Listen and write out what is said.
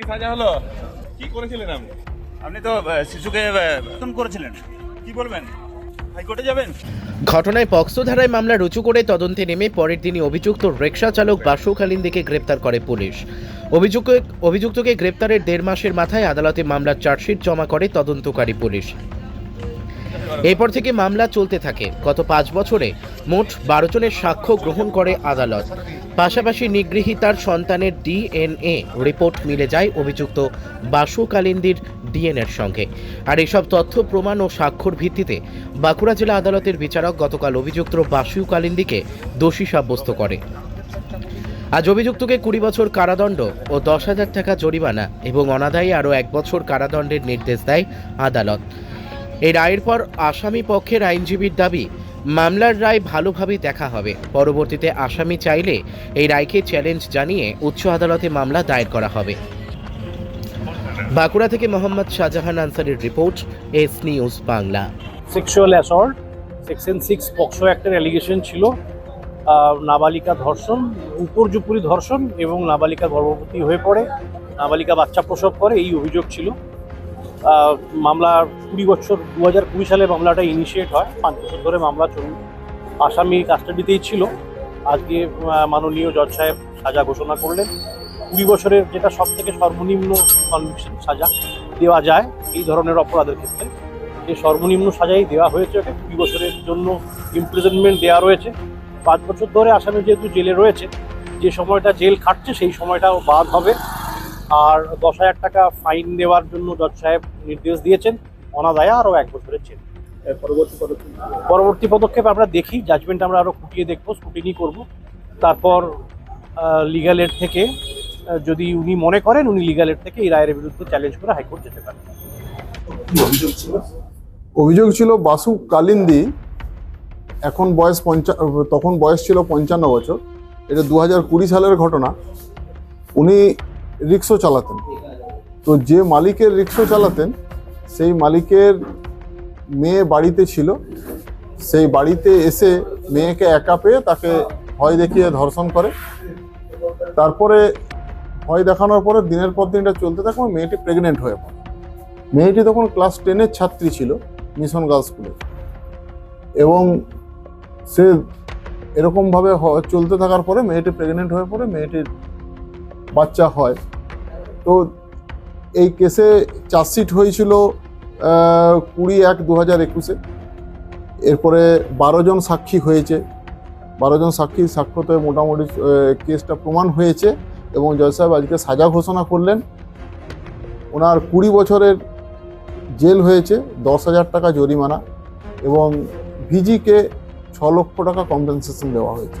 কি সাজা হলো? কি করেছিলেন আপনি? আপনি তো শিশুকে খুন করেছিলেন। কি বলবেন? হাইকোর্টে যাবেন? ঘটনায় পক্সো ধারায় মামলা রুজু করে তদন্তে নেমে পরের দিনই অভিযুক্ত রিক্সা চালক বাসু খালিন্দিকে গ্রেপ্তার করে পুলিশ। অভিযুক্ত অভিযুক্তকে গ্রেপ্তারের দেড় মাসের মাথায় আদালতে মামলার চার্জশিট জমা করে তদন্তকারী পুলিশ। এরপর থেকে মামলা চলতে থাকে। গত পাঁচ বছরে মোট বারো জনের সাক্ষ্য গ্রহণ করে আদালত। পাশাপাশি নিগৃহীতার সন্তানের ডিএনএ রিপোর্ট মিলে যায় অভিযুক্ত বাসু কালিন্দির ডিএনএর সঙ্গে। আর এসব তথ্য, প্রমাণ ও স্বাক্ষর ভিত্তিতে বাঁকুড়া জেলা আদালতের বিচারক গতকাল অভিযুক্ত বাসু কালিন্দিকে দোষী সাব্যস্ত করে। আজ অভিযুক্তকে কুড়ি বছর কারাদণ্ড ও দশ হাজার টাকা জরিমানা এবং অনাদায়ী আরও এক বছর কারাদণ্ডের নির্দেশ দেয় আদালত। এই রায়ের পর আসামি পক্ষের আইনজীবীর দাবি মামলার রায় ভালোভাবে দেখা হবে। পরবর্তীতে আসামি চাইলে এই রায়কে চ্যালেঞ্জ জানিয়ে উচ্চ আদালতে মামলা দায়ের করা হবে। বাঁকুড়া থেকে মোহাম্মদ শাহজাহান আনসারের report, S news Bangla. Sexual assault section six POCSO অ্যাক্টের allegation ছিল নাবালিকা ধর্ষণ উপর্যুপুরি ধর্ষণ এবং নাবালিকা গর্ভবতী হয়ে পড়ে, নাবালিকা বাচ্চা প্রসব করে এই অভিযোগ ছিল। মামলা কুড়ি বছর দু হাজার কুড়ি সালে মামলাটা ইনিশিয়েট হয়। পাঁচ বছর ধরে মামলা চলুন আসামি কাস্টাডিতেই ছিল। আজকে মাননীয় জজ সাহেব সাজা ঘোষণা করলেন। কুড়ি বছরের যেটা সব থেকে সর্বনিম্ন কনভিকশন সাজা দেওয়া যায় এই ধরনের অপরাধের ক্ষেত্রে। যে সর্বনিম্ন সাজাই দেওয়া হয়েছে ওকে। কুড়ি বছরের জন্য ইমপ্রিজনমেন্ট দেওয়া রয়েছে। পাঁচ বছর ধরে আসামি যেহেতু জেলে রয়েছে, যে সময়টা জেল খাটছে সেই সময়টাও বাদ হবে। আর দশ হাজার টাকা ফাইন দেওয়ার জন্য জজ সাহেব নির্দেশ দিয়েছেন। অনাদায়া আরও এক বছরের জেল। পরবর্তী পদক্ষেপ? পরবর্তী পদক্ষেপ আমরা দেখি জাজমেন্ট আমরা আরও খুঁটিয়ে দেখব স্কুটিনি করব। তারপর লিগাল এড থেকে যদি উনি মনে করেন উনি লিগাল এড থেকে এই রায়ের বিরুদ্ধে চ্যালেঞ্জ করে হাইকোর্ট যেতে পারেন। অভিযোগ ছিল বাসু কালিন্দি এখন বয়স পঞ্চা তখন বয়স ছিল পঞ্চান্ন বছর। এটা দু হাজার কুড়ি সালের ঘটনা। উনি রিক্সো চালাতেন। তো যে মালিকের রিক্সো চালাতেন, সেই মালিকের মেয়ে বাড়িতে ছিল। সেই বাড়িতে এসে মেয়েকে একা পেয়ে তাকে ভয় দেখিয়ে ধর্ষণ করে। তারপরে ভয় দেখানোর পরে দিনের পর দিনটা চলতে থাকে মেয়েটি প্রেগনেন্ট হয়ে পড়ে। মেয়েটি তখন ক্লাস টেনের ছাত্রী ছিল মিশন গার্লস স্কুলে এবং সে এরকমভাবে চলতে থাকার পরে মেয়েটি প্রেগনেন্ট হয়ে পড়ে, মেয়েটির বাচ্চা হয়। তো এই কেসে চার্জশিট হয়েছিল কুড়ি এক দু হাজার একুশে। এরপরে বারো জন সাক্ষী হয়েছে। বারো জন সাক্ষী সাক্ষ্যতে মোটামুটি কেসটা প্রমাণ হয়েছে এবং জজ সাহেব আজকে সাজা ঘোষণা করলেন। ওনার কুড়ি বছরের জেল হয়েছে, দশ হাজার টাকা জরিমানা এবং ভিজিকে ছ লক্ষ টাকা কম্পেনসেশন দেওয়া হয়েছে।